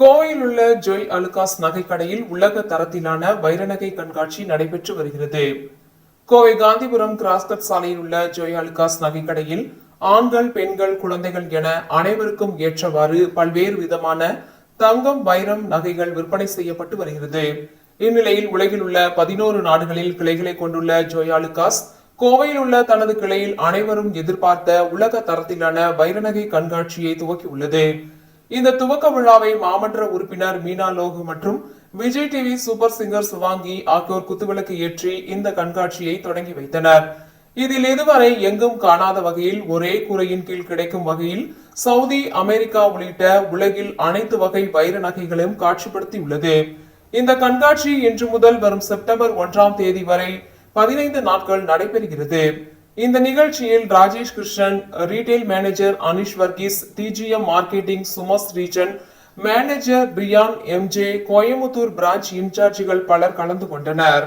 கோவையில் உள்ள ஜொய் அலுகாஸ் நகைக்கடையில் உலக தரத்திலான வைரநகை கண்காட்சி நடைபெற்று வருகிறது. கோவை காந்திபுரம் கிராஸ்கட் சாலையில் உள்ள ஜொய் அலுகாஸ் நகைக்கடையில் ஆண்கள் பெண்கள் குழந்தைகள் என அனைவருக்கும் ஏற்றவாறு பல்வேறு விதமான தங்கம் வைரம் நகைகள் விற்பனை செய்யப்பட்டு வருகிறது. இந்நிலையில் உலகில் உள்ள பதினோரு நாடுகளில் கிளைகளை கொண்டுள்ள ஜோயாலுகாஸ் கோவையில் உள்ள தனது கிளையில் அனைவரும் எதிர்பார்த்த உலக தரத்திலான வைரநகை கண்காட்சியை துவக்கியுள்ளது. இந்த துவக்க விழாவை மாமன்ற உறுப்பினர் மீனா லோகு மற்றும் Vijay TV super singer Sivaangi ஆகியோர் குத்துவிளக்கு ஏற்றி இந்த கண்காட்சியை தொடங்கி வைத்தனர். இதில் இதுவரை எங்கும் காணாத வகையில் ஒரே குறையின் கீழ் கிடைக்கும் வகையில் சவுதி அமெரிக்கா உள்ளிட்ட உலகில் அனைத்து வகை வைர நகைகளையும் காட்சிப்படுத்தியுள்ளது. இந்த கண்காட்சி இன்று முதல் வரும் செப்டம்பர் ஒன்றாம் தேதி வரை பதினைந்து நாட்கள் நடைபெறுகிறது. இந்த நிகழ்ச்சியில் Rajesh Krishnan retail manager Anish Varghese DGM marketing சுமஸ் region manager Priyan MJ Coimbatore branch இன்சார்ஜிகள் பலர் கலந்து கொண்டனர்.